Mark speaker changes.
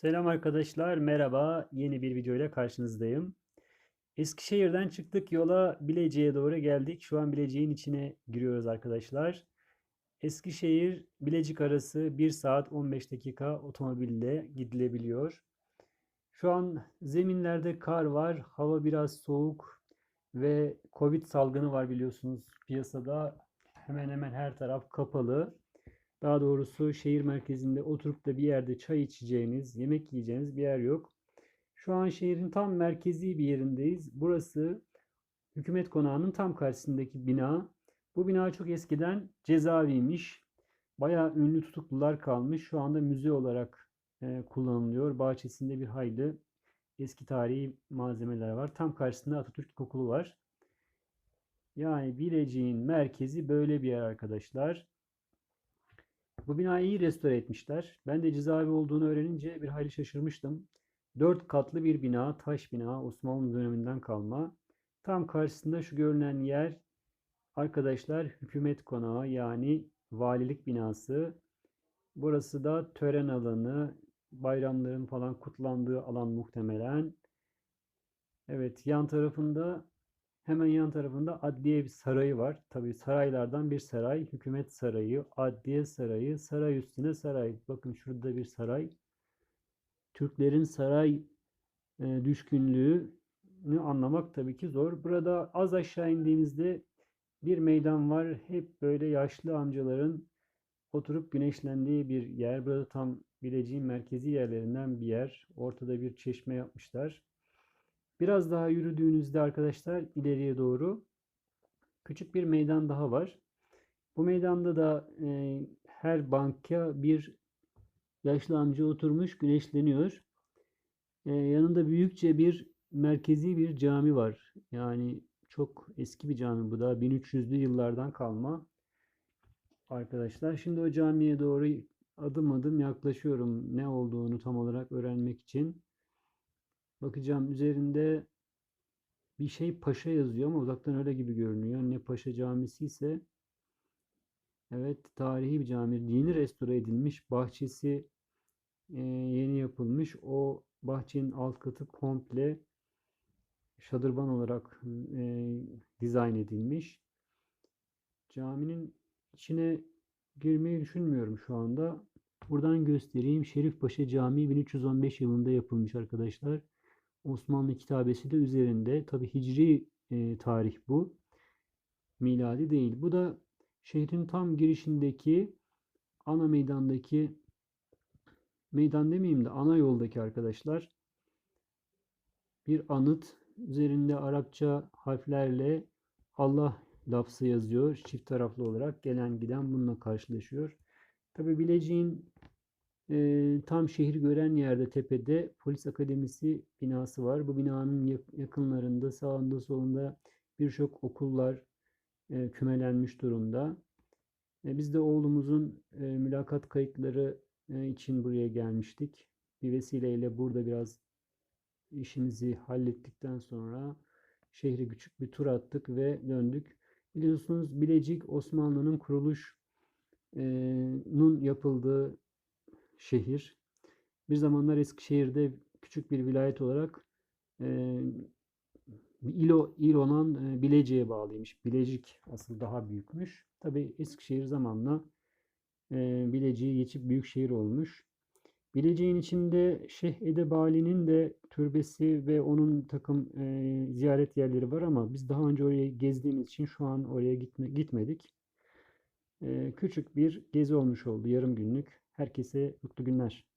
Speaker 1: Selam arkadaşlar, merhaba. Yeni bir video ile karşınızdayım. Eskişehir'den çıktık yola Bilecik'e doğru geldik. Şu an Bilecik'in içine giriyoruz arkadaşlar. Eskişehir Bilecik arası 1 saat 15 dakika otomobille gidilebiliyor. Şu an zeminlerde kar var, hava biraz soğuk ve Covid salgını var biliyorsunuz piyasada. Hemen hemen her taraf kapalı. Daha doğrusu şehir merkezinde oturup da bir yerde çay içeceğiniz, yemek yiyeceğiniz bir yer yok. Şu an şehrin tam merkezi bir yerindeyiz. Burası hükümet konağının tam karşısındaki bina. Bu bina çok eskiden cezaeviymiş. Bayağı ünlü tutuklular kalmış. Şu anda müze olarak e, kullanılıyor. Bahçesinde bir hayli eski tarihi malzemeler var. Tam karşısında Atatürk Okulu var. Yani Bilecik'in merkezi böyle bir yer arkadaşlar. Bu binayı iyi restore etmişler. Ben de cezaevi olduğunu öğrenince bir hayli şaşırmıştım. Dört katlı bir bina, taş bina, Osmanlı döneminden kalma. Tam karşısında şu görünen yer arkadaşlar hükümet konağı yani valilik binası. Burası da tören alanı, bayramların falan kutlandığı alan muhtemelen. Evet, yan tarafında Hemen yan tarafında adliye bir sarayı var. Tabii saraylardan bir saray. Hükümet sarayı, adliye sarayı, saray üstüne saray. Bakın şurada bir saray. Türklerin saray e, düşkünlüğünü anlamak tabii ki zor. Burada az aşağı indiğimizde bir meydan var. Hep böyle yaşlı amcaların oturup güneşlendiği bir yer. Burada tam Bilecik'in merkezi yerlerinden bir yer. Ortada bir çeşme yapmışlar. Biraz daha yürüdüğünüzde arkadaşlar ileriye doğru küçük bir meydan daha var. Bu meydanda da e, her banka bir yaşlı amca oturmuş güneşleniyor. E, yanında büyükçe bir merkezi bir cami var. Yani çok eski bir cami bu da 1300'lü yıllardan kalma. Arkadaşlar şimdi o camiye doğru adım adım yaklaşıyorum ne olduğunu tam olarak öğrenmek için. Bakacağım üzerinde bir şey Paşa yazıyor ama uzaktan öyle gibi görünüyor. Ne Paşa Camisi ise evet tarihi bir cami. Yeni restore edilmiş. Bahçesi e, yeni yapılmış. O bahçenin alt katı komple şadırvan olarak e, dizayn edilmiş. Caminin içine girmeyi düşünmüyorum şu anda. Buradan göstereyim. Şerifpaşa Camii 1315 yılında yapılmış arkadaşlar. Osmanlı kitabesi de üzerinde. Tabi hicri e, tarih bu. Miladi değil. Bu da şehrin tam girişindeki ana meydandaki meydan demeyeyim de ana yoldaki arkadaşlar bir anıt üzerinde Arapça harflerle Allah lafzı yazıyor. Çift taraflı olarak gelen giden bununla karşılaşıyor. Tabi Bilecik'in e, tam şehir gören yerde tepede polis akademisi binası var. Bu binanın yakınlarında sağında solunda birçok okullar e, kümelenmiş durumda. E, biz de oğlumuzun e, mülakat kayıtları e, için buraya gelmiştik. Bir vesileyle burada biraz işimizi hallettikten sonra şehre küçük bir tur attık ve döndük. Biliyorsunuz Bilecik Osmanlı'nın kuruluş nun yapıldığı şehir. Bir zamanlar Eskişehir'de küçük bir vilayet olarak e, İlo, İlo'dan e, Bilecik'e bağlıymış. Bilecik asıl daha büyükmüş. Tabi Eskişehir zamanla e, Bilecik'e geçip büyük şehir olmuş. Bilecik'in içinde Şeyh Edebali'nin de türbesi ve onun takım e, ziyaret yerleri var ama biz daha önce oraya gezdiğimiz için şu an oraya gitme, gitmedik. E, küçük bir gezi olmuş oldu yarım günlük. Herkese mutlu günler.